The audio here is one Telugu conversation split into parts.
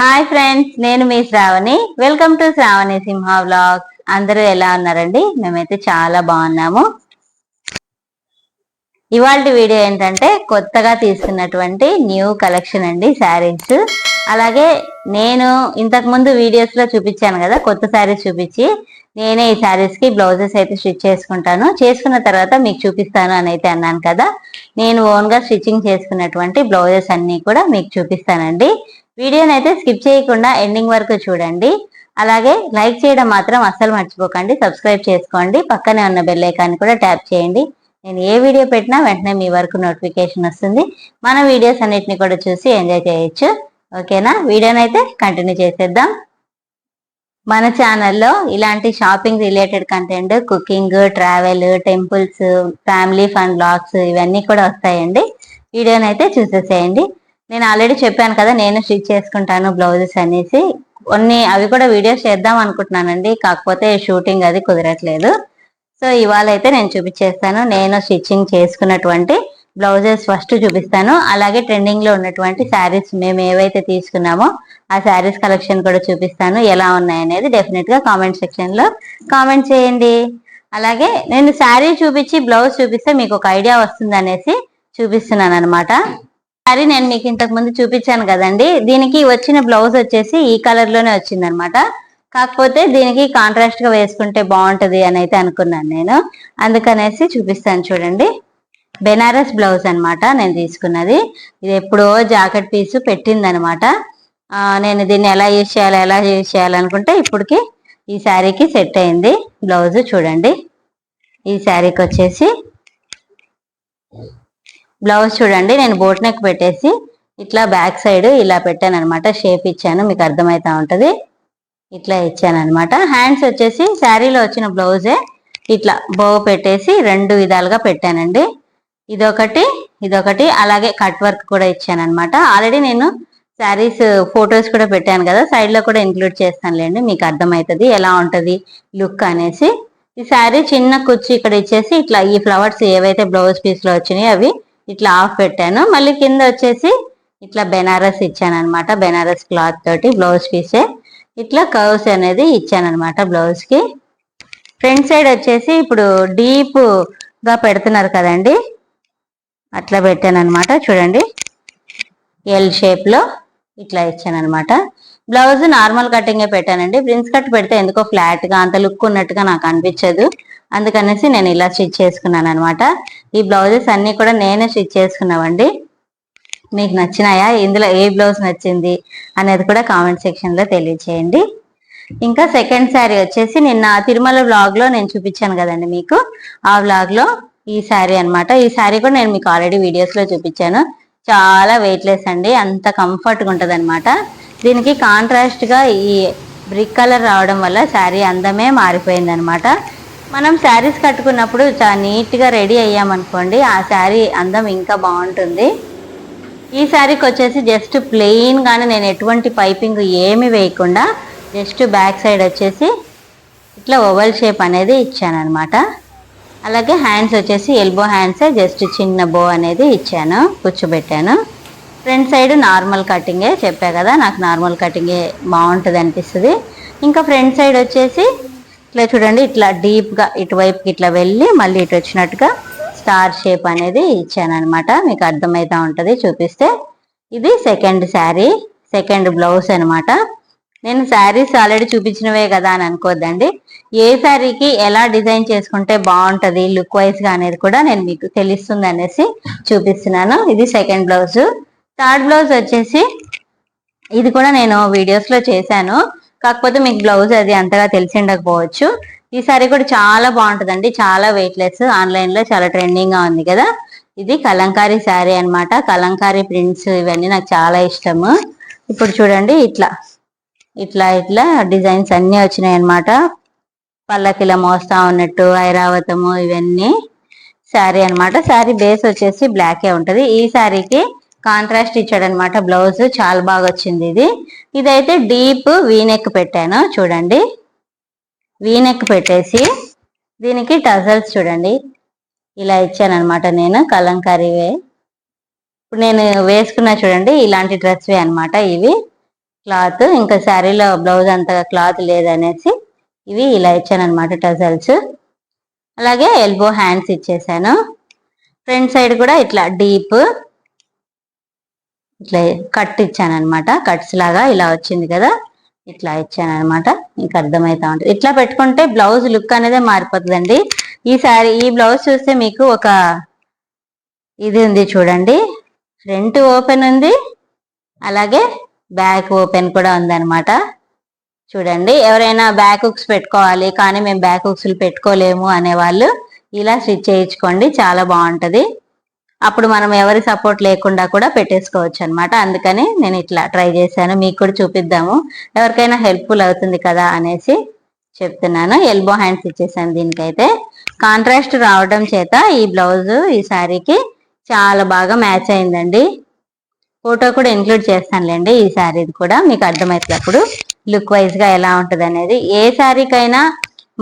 హాయ్ ఫ్రెండ్స్ నేను మీ Sravani. Welcome to Sravani Simha vlog అందరూ ఎలా ఉన్నారండి? మేమైతే చాలా బాగున్నాము. ఇవాళ వీడియో ఏంటంటే కొత్తగా తీసుకున్నటువంటి న్యూ కలెక్షన్ అండి శారీస్. అలాగే నేను ఇంతకు ముందు చూపించాను కదా కొత్త శారీస్ చూపించి నేనే ఈ శారీస్కి బ్లౌజెస్ అయితే స్టిచ్ చేసుకుంటాను. చేసుకున్న తర్వాత మీకు చూపిస్తాను అని అయితే అన్నాను కదా నేను ఓన్గా స్టిచ్చింగ్ చేసుకున్నటువంటి బ్లౌజెస్ అన్నీ కూడా మీకు చూపిస్తానండి. వీడియోని అయితే స్కిప్ చేయకుండా ఎండింగ్ వరకు చూడండి. అలాగే లైక్ చేయడం మాత్రం అస్సలు మర్చిపోకండి. సబ్స్క్రైబ్ చేసుకోండి. పక్కనే ఉన్న బెల్ ఐకాన్ కూడా ట్యాప్ చేయండి. నేను ఏ వీడియో పెట్టినా వెంటనే మీ వరకు నోటిఫికేషన్ వస్తుంది. మన వీడియోస్ అన్నిటిని కూడా చూసి ఎంజాయ్ చేయొచ్చు. ఓకేనా? వీడియోని అయితే కంటిన్యూ చేసేద్దాం. మన ఛానల్లో ఇలాంటి shopping related content cooking travel temples family fun blogs ఇవన్నీ కూడా వస్తాయండి. వీడియోని అయితే చూసేసేయండి. నేను ఆల్రెడీ చెప్పాను కదా నేను స్టిచ్ చేసుకుంటాను బ్లౌజెస్ అనేసి. కొన్ని అవి కూడా వీడియోస్ చేద్దాం అనుకుంటున్నానండి. కాకపోతే షూటింగ్ అది కుదరట్లేదు. సో ఇవాళ అయితే నేను చూపించేస్తాను. నేను స్టిచ్చింగ్ చేసుకున్నటువంటి బ్లౌజెస్ ఫస్ట్ చూపిస్తాను. అలాగే ట్రెండింగ్లో ఉన్నటువంటి శారీస్ మేము ఏవైతే తీసుకున్నామో ఆ శారీస్ కలెక్షన్ కూడా చూపిస్తాను. ఎలా ఉన్నాయి అనేది డెఫినెట్గా కామెంట్ సెక్షన్లో కామెంట్ చేయండి. అలాగే నేను శారీ చూపించి బ్లౌజ్ చూపిస్తే మీకు ఒక ఐడియా వస్తుంది అనేసి చూపిస్తున్నాను అనమాట సారీ నేను మీకు ఇంతకు ముందు చూపించాను కదండి. దీనికి వచ్చిన బ్లౌజ్ వచ్చేసి ఈ కలర్లోనే వచ్చింది అనమాట కాకపోతే దీనికి కాంట్రాస్ట్గా వేసుకుంటే బాగుంటది అని అయితే అనుకున్నాను నేను. అందుకనేసి చూపిస్తాను చూడండి. బెనారస్ బ్లౌజ్ అనమాట నేను తీసుకున్నది. ఇది ఎప్పుడో జాకెట్ పీస్ పెట్టింది అనమాట నేను దీన్ని ఎలా యూజ్ చేయాలి ఎలా యూజ్ చేయాలనుకుంటే ఇప్పటికి ఈ శారీకి సెట్ అయింది బ్లౌజ్ చూడండి. ఈ శారీకి వచ్చేసి బ్లౌజ్ చూడండి నేను బోట్ నెక్ పెట్టేసి ఇట్లా బ్యాక్ సైడ్ ఇలా పెట్టాను అనమాట షేప్ ఇచ్చాను మీకు అర్థమవుతా ఉంటుంది. ఇట్లా ఇచ్చాను అనమాట హ్యాండ్స్ వచ్చేసి శారీలో వచ్చిన బ్లౌజే ఇట్లా బో పెట్టేసి రెండు విధాలుగా పెట్టానండి. ఇదొకటి ఇదొకటి అలాగే కట్ వర్క్ కూడా ఇచ్చాను అనమాట ఆల్రెడీ నేను శారీస్ ఫొటోస్ కూడా పెట్టాను కదా సైడ్లో కూడా ఇంక్లూడ్ చేస్తానులేండి మీకు అర్థమవుతుంది ఎలా ఉంటుంది లుక్ అనేసి. ఈ శారీ చిన్న కుర్చీ ఇక్కడ ఇచ్చేసి ఇట్లా ఈ ఫ్లవర్స్ ఏవైతే బ్లౌజ్ పీస్లో వచ్చినాయో అవి ఇట్లా ఆఫ్ పెట్టాను. మళ్ళీ కింద వచ్చేసి ఇట్లా బెనారస్ ఇచ్చాను అనమాట బెనారస్ క్లాత్ తోటి బ్లౌజ్ పీసే. ఇట్లా కర్వ్స్ అనేది ఇచ్చాను అనమాట బ్లౌజ్కి. ఫ్రంట్ సైడ్ వచ్చేసి ఇప్పుడు డీప్గా పెడుతున్నారు కదండి. అట్లా పెట్టాను అనమాట చూడండి. ఎల్ షేప్లో ఇట్లా ఇచ్చాను అనమాట బ్లౌజ్ నార్మల్ కటింగే పెట్టానండి. ప్రిన్స్ కట్ పెడితే ఎందుకో ఫ్లాట్గా అంత లుక్ ఉన్నట్టుగా నాకు అనిపించదు. అందుకనేసి నేను ఇలా స్టిచ్ చేసుకున్నాను అనమాట ఈ బ్లౌజెస్ అన్నీ కూడా నేనే స్టిచ్ చేసుకున్నామండి మీకు నచ్చినాయా? ఇందులో ఏ బ్లౌజ్ నచ్చింది? అనేది కూడా కామెంట్ సెక్షన్లో తెలియచేయండి. ఇంకా సెకండ్ శారీ వచ్చేసి నిన్న తిరుమల బ్లాగ్లో నేను చూపించాను కదండి మీకు. ఆ బ్లాగ్లో ఈ శారీ అనమాట ఈ శారీ కూడా నేను మీకు ఆల్రెడీ వీడియోస్లో చూపించాను. చాలా వెయిట్లెస్ అండి. అంత కంఫర్ట్గా ఉంటుంది అనమాట దీనికి కాంట్రాస్ట్గా ఈ బ్రిక్ కలర్ రావడం వల్ల శారీ అందమే మారిపోయింది అనమాట మనం శారీస్ కట్టుకున్నప్పుడు చాలా నీట్గా రెడీ అయ్యామనుకోండి ఆ శారీ అందం ఇంకా బాగుంటుంది. ఈ శారీకి వచ్చేసి జస్ట్ ప్లెయిన్గానే నేను ఎటువంటి పైపింగ్ ఏమి వేయకుండా జస్ట్ బ్యాక్ సైడ్ వచ్చేసి ఇట్లా ఓవల్ షేప్ అనేది ఇచ్చాను అనమాట అలాగే హ్యాండ్స్ వచ్చేసి ఎల్బో హ్యాండ్సే జస్ట్ చిన్న బో అనేది ఇచ్చాను కూర్చోబెట్టాను. ఫ్రంట్ సైడ్ నార్మల్ కటింగే చెప్పా కదా నాకు నార్మల్ కటింగే బాగుంటుంది అనిపిస్తుంది. ఇంకా ఫ్రంట్ సైడ్ వచ్చేసి ఇట్లా చూడండి ఇట్లా డీప్గా ఇటువైపుకి ఇట్లా వెళ్ళి మళ్ళీ ఇటు వచ్చినట్టుగా స్టార్ షేప్ అనేది ఇచ్చాను అనమాట మీకు అర్థమవుతా ఉంటుంది చూపిస్తే. ఇది సెకండ్ శారీ సెకండ్ బ్లౌజ్ అనమాట నేను శారీస్ ఆల్రెడీ చూపించినవే కదా అని అనుకోద్దండి. ఏ శారీకి ఎలా డిజైన్ చేసుకుంటే బాగుంటుంది లుక్ వైజ్గా అనేది కూడా నేను మీకు తెలుస్తుంది అనేసి చూపిస్తున్నాను. ఇది సెకండ్ బ్లౌజ్. థర్డ్ బ్లౌజ్ వచ్చేసి ఇది కూడా నేను వీడియోస్లో చేశాను. కాకపోతే మీకు బ్లౌజ్ అది అంతగా తెలిసి ఉండకపోవచ్చు. ఈ సారీ కూడా చాలా బాగుంటుందండి. చాలా వెయిట్ లెస్ ఆన్లైన్లో చాలా ట్రెండింగ్గా ఉంది కదా. ఇది కలంకారీ శారీ అనమాట కలంకారీ ప్రింట్స్ ఇవన్నీ నాకు చాలా ఇష్టము. ఇప్పుడు చూడండి ఇట్లా. ఇట్లా ఇట్లా డిజైన్స్ అన్ని వచ్చినాయి అనమాట పల్లకిల మోస్తా ఉన్నట్టు ఐరావతము ఇవన్నీ శారీ అనమాట శారీ బేస్ వచ్చేసి బ్లాకే ఉంటుంది. ఈ శారీకి కాంట్రాస్ట్ ఇచ్చాడు అనమాట బ్లౌజ్. చాలా బాగా వచ్చింది ఇది. ఇదైతే డీప్ వీనెక్ పెట్టాను చూడండి. వీనెక్ పెట్టేసి దీనికి టజల్స్ చూడండి. ఇలా ఇచ్చాను అనమాట నేను కలంకారీవే ఇప్పుడు నేను వేసుకున్నా చూడండి ఇలాంటి డ్రెస్వే అనమాట ఇవి. క్లాత్ ఇంకా శారీలో బ్లౌజ్ అంతగా క్లాత్ లేదనేసి ఇవి ఇలా ఇచ్చాను అనమాట టజల్స్. అలాగే ఎల్బో హ్యాండ్స్ ఇచ్చేసాను. ఫ్రంట్ సైడ్ కూడా ఇట్లా డీప్ ఇట్లా కట్ ఇచ్చాను అనమాట కట్స్ లాగా ఇలా వచ్చింది కదా. ఇట్లా ఇచ్చాను అనమాట మీకు అర్థమవుతా ఉంటుంది. ఇట్లా పెట్టుకుంటే బ్లౌజ్ లుక్ అనేది మారిపోతుందండి. ఈ ఈ బ్లౌజ్ చూస్తే మీకు ఒక ఇది ఉంది చూడండి. ఫ్రంట్ ఓపెన్ ఉంది. అలాగే బ్యాక్ ఓపెన్ కూడా ఉంది చూడండి ఎవరైనా బ్యాక్ హుక్స్ పెట్టుకోవాలి కానీ మేము బ్యాక్ హుక్స్లు పెట్టుకోలేము అనే వాళ్ళు ఇలా స్టిచ్ చేయించుకోండి. చాలా బాగుంటుంది. అప్పుడు మనం ఎవరి సపోర్ట్ లేకుండా కూడా పెట్టేసుకోవచ్చు అనమాట అందుకని నేను ఇట్లా ట్రై చేశాను. మీకు కూడా చూపిద్దాము. ఎవరికైనా హెల్ప్ఫుల్ అవుతుంది కదా అనేసి చెప్తున్నాను. ఎల్బో హ్యాండ్స్ ఇచ్చేసాను దీనికైతే. కాంట్రాస్ట్ రావడం చేత ఈ బ్లౌజ్ ఈ శారీకి చాలా బాగా మ్యాచ్ అయిందండి. ఫోటో కూడా ఇంక్లూడ్ చేస్తానులేండి ఈ శారీది కూడా. మీకు అర్థమవుతున్నప్పుడు లుక్ వైజ్గా ఎలా ఉంటుంది అనేది ఏ శారీకైనా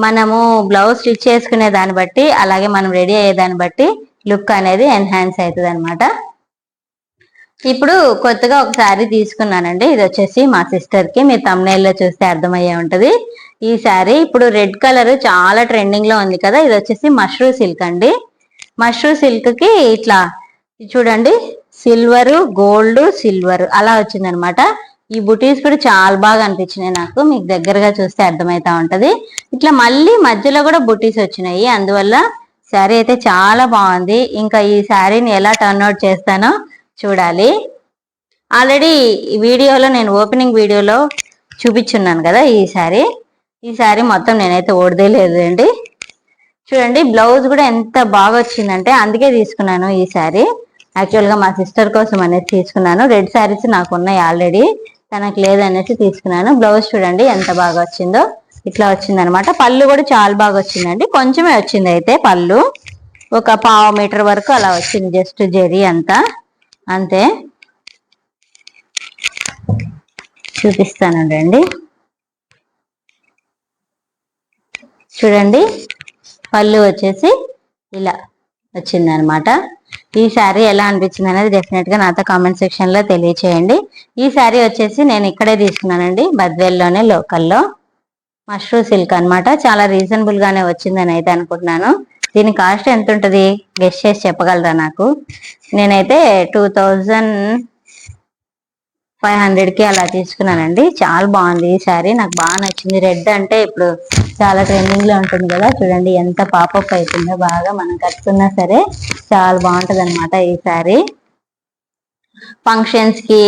మనము బ్లౌజ్ స్టిచ్ చేసుకునే దాన్ని బట్టి అలాగే మనం రెడీ అయ్యే దాన్ని బట్టి లుక్ అనేది ఎన్హాన్స్ అవుతుంది అనమాట ఇప్పుడు కొత్తగా ఒక శారీ తీసుకున్నానండి. ఇది వచ్చేసి మా సిస్టర్కి. మీ మీరు తమ్నేల్లో చూస్తే అర్థమయ్యే ఉంటుంది. ఈ శారీ ఇప్పుడు రెడ్ కలర్ చాలా ట్రెండింగ్లో ఉంది కదా. ఇది వచ్చేసి మష్రూ సిల్క్ అండి. మష్రూ సిల్క్కి ఇట్లా చూడండి. సిల్వరు గోల్డ్ సిల్వర్ అలా వచ్చిందనమాట ఈ బుటీస్ కూడా చాలా బాగా అనిపించినాయి నాకు. మీకు దగ్గరగా చూస్తే అర్థమవుతా ఉంటది. ఇట్లా మళ్ళీ మధ్యలో కూడా బుటీస్ వచ్చినాయి. అందువల్ల శారీ అయితే చాలా బాగుంది. ఇంకా ఈ శారీని ఎలా టర్న్ అవుట్ చేస్తానో చూడాలి. ఆల్రెడీ వీడియోలో నేను ఓపెనింగ్ వీడియోలో చూపించున్నాను కదా ఈ శారీ. ఈ శారీ మొత్తం నేనైతే ఓడదేలేదు అండి చూడండి బ్లౌజ్ కూడా ఎంత బాగా వచ్చిందంటే అందుకే తీసుకున్నాను ఈ శారీ. యాక్చువల్గా మా సిస్టర్ కోసం అనేది తీసుకున్నాను. రెడ్ శారీస్ నాకు ఉన్నాయి ఆల్రెడీ తనకు లేదనేసి తీసుకున్నాను. బ్లౌజ్ చూడండి ఎంత బాగా వచ్చిందో. ఇట్లా వచ్చింది అనమాట పళ్ళు కూడా చాలా బాగా వచ్చిందండి. కొంచెమే వచ్చింది అయితే పళ్ళు. ఒక పావు మీటర్ వరకు అలా వచ్చింది జస్ట్ జెరీ అంతా. అంతే. చూపిస్తానండి చూడండి. పళ్ళు వచ్చేసి ఇలా వచ్చింది అనమాట ఈ శారీ ఎలా అనిపించింది అనేది డెఫినెట్గా నాతో కామెంట్ సెక్షన్లో తెలియచేయండి. ఈ శారీ వచ్చేసి నేను ఇక్కడే తీసుకున్నానండి. బద్వేల్లోనే లోకల్లో మష్రూ సిల్క్ అన్నమాట. చాలా రీజనబుల్ గానే వచ్చిందని అయితే అనుకుంటున్నాను. దీని కాస్ట్ ఎంత ఉంటుంది గెస్ట్ చేసి చెప్పగలరా నాకు? నేనైతే టూ థౌజండ్ ఫైవ్ హండ్రెడ్కి అలా తీసుకున్నానండి. చాలా బాగుంది ఈ శారీ నాకు బాగా నచ్చింది. రెడ్ అంటే ఇప్పుడు చాలా ట్రెండింగ్లో ఉంటుంది కదా. చూడండి ఎంత పాపప్ అవుతుందో బాగా మనం కట్టుకున్నా సరే చాలా బాగుంటుంది అనమాట ఈ శారీ ఫంక్షన్స్కి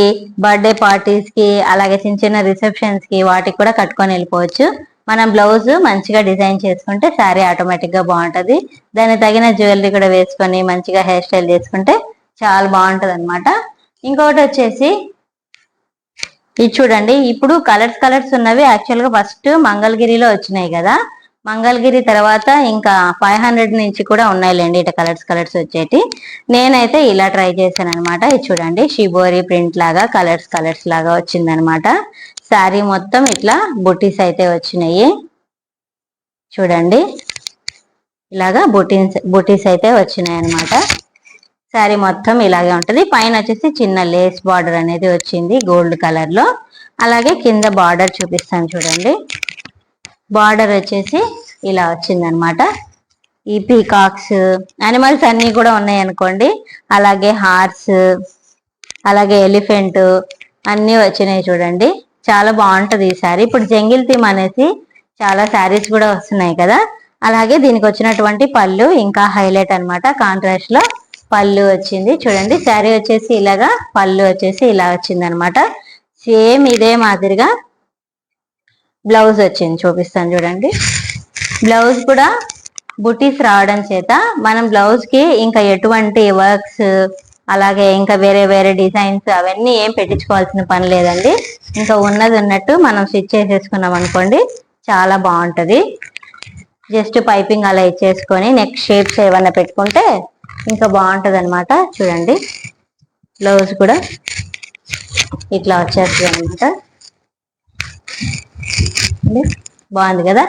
బర్త్డే పార్టీస్కి అలాగే చిన్న చిన్న రిసెప్షన్స్కి వాటికి కూడా కట్టుకొని వెళ్ళిపోవచ్చు. మనం బ్లౌజ్ మంచిగా డిజైన్ చేసుకుంటే శారీ ఆటోమేటిక్గా బాగుంటది. దానికి తగిన జ్యువెలరీ కూడా వేసుకొని మంచిగా హెయిర్ స్టైల్ చేసుకుంటే చాలా బాగుంటది అనమాట ఇంకొకటి వచ్చేసి ఇది చూడండి. ఇప్పుడు కలర్స్ కలర్స్ ఉన్నవి యాక్చువల్గా ఫస్ట్ మంగళగిరిలో వచ్చినాయి కదా. మంగళగిరి తర్వాత ఇంకా ఫైవ్ హండ్రెడ్ నుంచి కూడా ఉన్నాయిలేండి. ఇట కలర్స్ కలర్స్ వచ్చేటి. నేనైతే ఇలా ట్రై చేశాను అనమాట ఇది చూడండి షిబోరి ప్రింట్ లాగా కలర్స్ కలర్స్ లాగా వచ్చిందనమాట శారీ మొత్తం ఇట్లా బుటీస్ అయితే వచ్చినాయి. చూడండి ఇలాగా బుటీన్స్ బుటీస్ అయితే వచ్చినాయి అనమాట శారీ మొత్తం ఇలాగే ఉంటుంది. పైన వచ్చేసి చిన్న లేస్ బార్డర్ అనేది వచ్చింది గోల్డ్ కలర్లో అలాగే కింద బార్డర్ చూపిస్తాను చూడండి. బార్డర్ వచ్చేసి ఇలా వచ్చింది అనమాట ఈ పీకాక్స్ అనిమల్స్ అన్నీ కూడా ఉన్నాయి అనుకోండి. అలాగే హార్స్ అలాగే ఎలిఫెంట్ అన్నీ వచ్చినాయి చూడండి. చాలా బాగుంటుంది ఈ శారీ. ఇప్పుడు జంగిల్ థీమ్ అనేసి చాలా శారీస్ కూడా వస్తున్నాయి కదా. అలాగే దీనికి వచ్చినటువంటి పళ్ళు ఇంకా హైలైట్ అనమాట కాంట్రాస్ట్లో పళ్ళు వచ్చింది. చూడండి శారీ వచ్చేసి ఇలాగా పళ్ళు వచ్చేసి ఇలా వచ్చింది అనమాట సేమ్ ఇదే మాదిరిగా బ్లౌజ్ వచ్చింది చూపిస్తాను చూడండి. బ్లౌజ్ కూడా బుటీస్ రావడం చేత మనం బ్లౌజ్కి ఇంకా ఎటువంటి వర్క్స్ అలాగే ఇంకా వేరే వేరే డిజైన్స్ అవన్నీ ఏం పెట్టించుకోవాల్సిన పని లేదండి. ఇంకా ఉన్నది ఉన్నట్టు మనం స్టిచ్ చేసేసుకున్నాం అనుకోండి చాలా బాగుంటుంది. జస్ట్ పైపింగ్ అలా ఇచ్చేసుకొని నెక్ షేప్స్ ఏమన్నా పెట్టుకుంటే ఇంకా బాగుంటుంది అనమాట చూడండి బ్లౌజ్ కూడా ఇట్లా వచ్చేస్తుంది అనమాట బాగుంది కదా?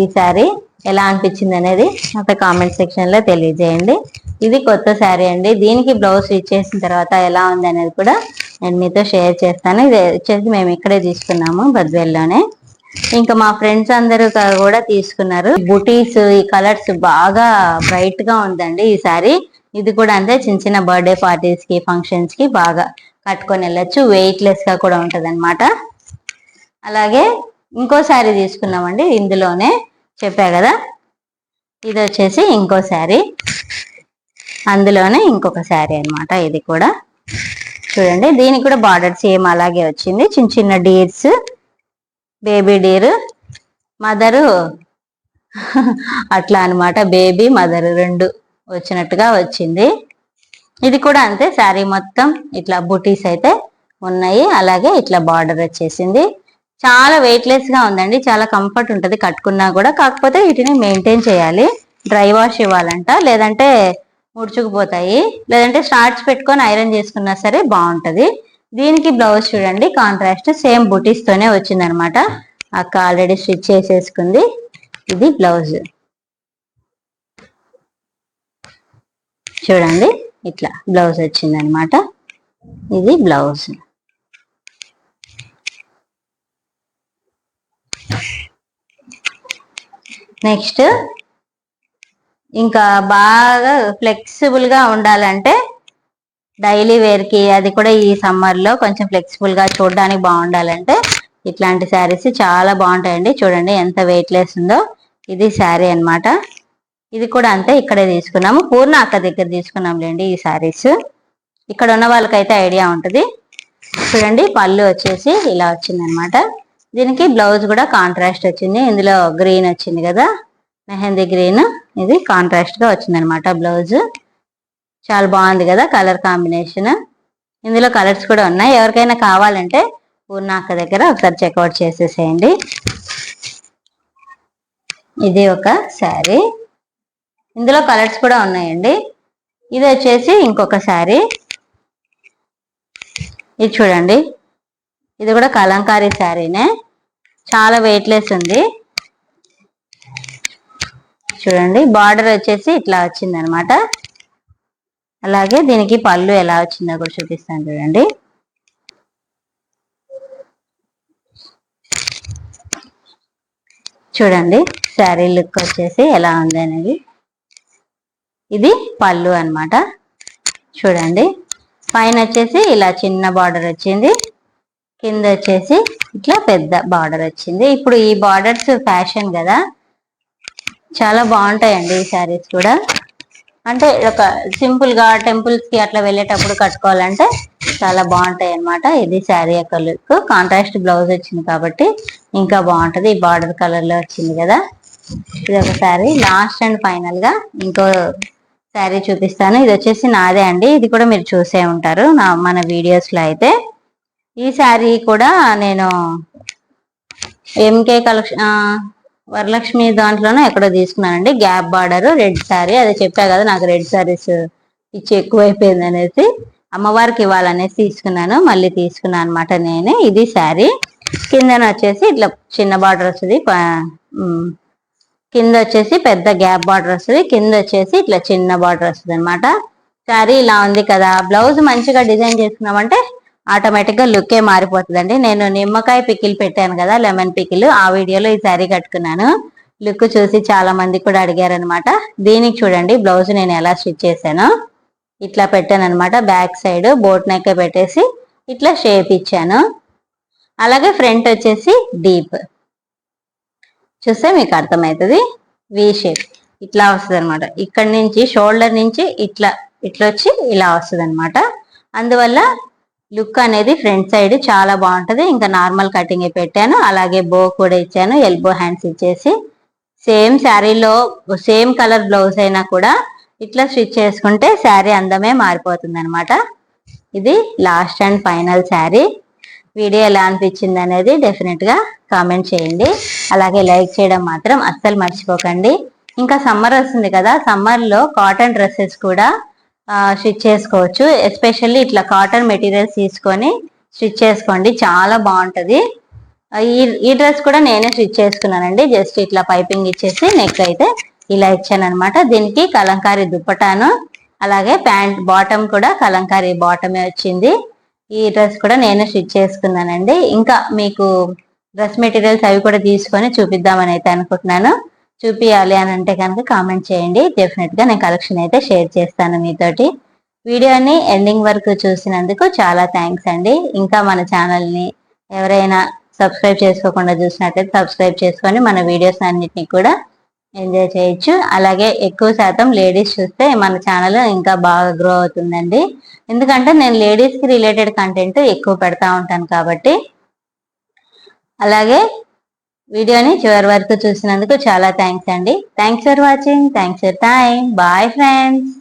ఈ శారీ ఎలా అనిపించింది అనేది నాకు కామెంట్ సెక్షన్లో తెలియజేయండి. ఇది కొత్త శారీ అండి. దీనికి బ్లౌజ్ స్టిచ్ చేసిన తర్వాత ఎలా ఉంది అనేది కూడా నేను మీతో షేర్ చేస్తాను. ఇది వచ్చేసి మేము ఇక్కడే తీసుకున్నాము బద్వేల్లోనే. ఇంకా మా ఫ్రెండ్స్ అందరూ కూడా తీసుకున్నారు. బుటీస్ ఈ కలర్స్ బాగా బ్రైట్గా ఉందండి ఈ సారీ ఇది కూడా అంతే చిన్న చిన్న బర్త్డే పార్టీస్కి ఫంక్షన్స్కి బాగా కట్టుకొని వెళ్ళొచ్చు. వెయిట్ లెస్గా కూడా ఉంటది అలాగే ఇంకో శారీ తీసుకున్నామండి ఇందులోనే చెప్పా కదా. ఇది వచ్చేసి ఇంకో శారీ. అందులోనే ఇంకొక శారీ అన్నమాట ఇది కూడా. చూడండి దీనికి కూడా బార్డర్ సేమ్ అలాగే వచ్చింది. చిన్న చిన్న డీర్స్ బేబీ డీర్ మదరు అట్లా అనమాట బేబీ మదర్ రెండు వచ్చినట్టుగా వచ్చింది. ఇది కూడా అంతే శారీ మొత్తం ఇట్లా బుటీస్ అయితే ఉన్నాయి. అలాగే ఇట్లా బార్డర్ వచ్చేసింది. చాలా వెయిట్లెస్గా ఉందండి. చాలా కంఫర్ట్ ఉంటుంది కట్టుకున్నా కూడా. కాకపోతే వీటిని మెయింటైన్ చేయాలి. డ్రై వాష్ ఇవ్వాలంట. లేదంటే ముడుచుకుపోతాయి. లేదంటే స్టార్ట్స్ పెట్టుకొని ఐరన్ చేసుకున్నా సరే బాగుంటుంది. దీనికి బ్లౌజ్ చూడండి. కాంట్రాస్ట్ సేమ్ బుటీస్ తోనే వచ్చింది అనమాట అక్క ఆల్రెడీ స్టిచ్ చేసేసుకుంది. ఇది బ్లౌజ్ చూడండి. ఇట్లా బ్లౌజ్ వచ్చిందనమాట. ఇది బ్లౌజ్ నెక్స్ట్ ఇంకా బాగా ఫ్లెక్సిబుల్గా ఉండాలంటే డైలీ వేర్కి అది కూడా ఈ సమ్మర్లో కొంచెం ఫ్లెక్సిబుల్గా చూడడానికి బాగుండాలంటే ఇట్లాంటి శారీస్ చాలా బాగుంటాయండి. చూడండి ఎంత వెయిట్ లెస్ ఉందో. ఇది శారీ అన్నమాట. ఇది కూడా అంతే ఇక్కడే తీసుకున్నాము. పూర్ణ అక్క దగ్గర తీసుకున్నాంలేండి ఈ శారీస్ ఇక్కడ ఉన్న వాళ్ళకైతే ఐడియా ఉంటుంది. చూడండి పళ్ళు వచ్చేసి ఇలా వచ్చిందనమాట దీనికి బ్లౌజ్ కూడా కాంట్రాస్ట్ వచ్చింది. ఇందులో గ్రీన్ వచ్చింది కదా? మెహందీ గ్రీన్. ఇది కాంట్రాస్ట్గా వచ్చింది అనమాట బ్లౌజ్. చాలా బాగుంది కదా కలర్ కాంబినేషన్. ఇందులో కలర్స్ కూడా ఉన్నాయి. ఎవరికైనా కావాలంటే పూర్ణ దగ్గర ఒకసారి చెక్అవుట్ చేసేసేయండి. ఇది ఒక శారీ. ఇందులో కలర్స్ కూడా ఉన్నాయండి. ఇది వచ్చేసి ఇంకొక శారీ. ఇది చూడండి. ఇది కూడా కలంకారీ శారీనే. చాలా వెయిట్లెస్ ఉంది. చూడండి బార్డర్ వచ్చేసి ఇట్లా వచ్చింది అనమాట అలాగే దీనికి పళ్ళు ఎలా వచ్చిందో కూడా చూపిస్తాను చూడండి. చూడండి శారీ లుక్ వచ్చేసి ఎలా ఉంది అనేది. ఇది పళ్ళు అన్నమాట. చూడండి పైన వచ్చేసి ఇలా చిన్న బార్డర్ వచ్చింది. కింద వచ్చేసి ఇట్లా పెద్ద బార్డర్ వచ్చింది. ఇప్పుడు ఈ బార్డర్స్ ఫ్యాషన్ కదా చాలా బాగుంటాయండి ఈ శారీస్ కూడా. అంటే ఒక సింపుల్గా టెంపుల్స్కి అట్లా వెళ్ళేటప్పుడు కట్టుకోవాలంటే చాలా బాగుంటాయి అనమాట ఇది శారీ యొక్క లుక్ కాంట్రాస్ట్ బ్లౌజ్ వచ్చింది కాబట్టి ఇంకా బాగుంటది. ఈ బార్డర్ కలర్లో వచ్చింది కదా. ఇది ఒక శారీ లాస్ట్ అండ్ ఫైనల్గా ఇంకో శారీ చూపిస్తాను. ఇది వచ్చేసి నాదే అండి. ఇది కూడా మీరు చూసే ఉంటారు నా మన వీడియోస్లో అయితే. ఈ శారీ కూడా నేను ఎంకే కలెక్షన్ వరలక్ష్మి దాంట్లోనే ఎక్కడో తీసుకున్నానండి. Gap border red sari. అదే చెప్పా కదా నాకు రెడ్ శారీస్ ఇచ్చి ఎక్కువైపోయింది అనేసి. అమ్మవారికి ఇవ్వాలనేసి తీసుకున్నాను. మళ్ళీ తీసుకున్నాను అనమాట నేను. ఇది శారీ. కిందన వచ్చేసి ఇట్లా చిన్న బార్డర్ వస్తుంది. కింద వచ్చేసి పెద్ద గ్యాప్ బార్డర్ వస్తుంది. కింద వచ్చేసి ఇట్లా చిన్న బార్డర్ వస్తుంది అనమాట శారీ ఇలా ఉంది కదా. బ్లౌజ్ మంచిగా డిజైన్ చేసుకున్నామంటే ఆటోమేటిక్గా లుక్కే మారిపోతుందండి. నేను నిమ్మకాయ పికిల్ పెట్టాను కదా లెమన్ పికిల్. ఆ వీడియోలో ఈ శారీ కట్టుకున్నాను. లుక్ చూసి చాలా మంది కూడా అడిగారు అనమాట దీనికి చూడండి బ్లౌజ్ నేను ఎలా స్టిచ్ చేశాను. ఇట్లా పెట్టాను అనమాట బ్యాక్ సైడ్ బోట్ నెక్ పెట్టేసి ఇట్లా షేప్ ఇచ్చాను. అలాగే ఫ్రంట్ వచ్చేసి డీప్. చూస్తే మీకు అర్థమవుతుంది? V shape. ఇట్లా వస్తుంది అనమాట ఇక్కడ నుంచి షోల్డర్ నుంచి ఇట్లా ఇట్లా వచ్చి ఇలా వస్తుంది అనమాట అందువల్ల లుక్ అనేది ఫ్రంట్ సైడ్ చాలా బాగుంటుంది. ఇంకా నార్మల్ కటింగ్ పెట్టాను. అలాగే బో కూడా ఇచ్చాను. ఎల్బో హ్యాండ్స్ ఇచ్చేసి సేమ్ శారీలో సేమ్ కలర్ బ్లౌజ్ అయినా కూడా ఇట్లా స్టిచ్ చేసుకుంటే శారీ అందమే మారిపోతుంది అనమాట ఇది last and final sari. Video ఎలా అనిపించింది అనేది డెఫినెట్గా కామెంట్ చేయండి. అలాగే లైక్ చేయడం మాత్రం అస్సలు మర్చిపోకండి. ఇంకా సమ్మర్ వస్తుంది కదా సమ్మర్లో కాటన్ డ్రెస్సెస్ కూడా స్టిచ్ చేసుకోవచ్చు. ఎస్పెషల్లీ ఇట్లా కాటన్ మెటీరియల్స్ తీసుకొని స్టిచ్ చేసుకోండి. చాలా బాగుంటుంది. ఈ ఈ డ్రెస్ కూడా నేనే స్టిచ్ చేసుకున్నానండి. జస్ట్ ఇట్లా పైపింగ్ ఇచ్చేసి నెక్ అయితే ఇలా ఇచ్చాను అనమాట దీనికి కలంకారీ దుప్పటాను అలాగే ప్యాంట్ బాటమ్ కూడా కలంకారీ బాటమే వచ్చింది. ఈ డ్రెస్ కూడా నేనే స్టిచ్ చేసుకున్నానండి. ఇంకా మీకు డ్రెస్ మెటీరియల్స్ అవి కూడా తీసుకొని చూపిద్దామని అయితే అనుకుంటున్నాను. చూపించాలి అని అంటే కనుక కామెంట్ చేయండి. డెఫినెట్గా నేను కలెక్షన్ అయితే షేర్ చేస్తాను మీతోటి. వీడియోని ఎండింగ్ వరకు చూసినందుకు చాలా థ్యాంక్స్ అండి. ఇంకా మన ఛానల్ని ఎవరైనా సబ్స్క్రైబ్ చేసుకోకుండా చూసినట్లయితే సబ్స్క్రైబ్ చేసుకొని మన వీడియోస్ అన్నిటిని కూడా ఎంజాయ్ చేయొచ్చు. అలాగే ఎక్కువ శాతం లేడీస్ చూస్తే మన ఛానల్ ఇంకా బాగా గ్రో అవుతుందండి. ఎందుకంటే నేను లేడీస్కి రిలేటెడ్ కంటెంట్ ఎక్కువ పెడతా ఉంటాను కాబట్టి. అలాగే వీడియోని చివరి వరకు చూసినందుకు చాలా థ్యాంక్స్ అండి. Thanks for watching thanks for time bye friends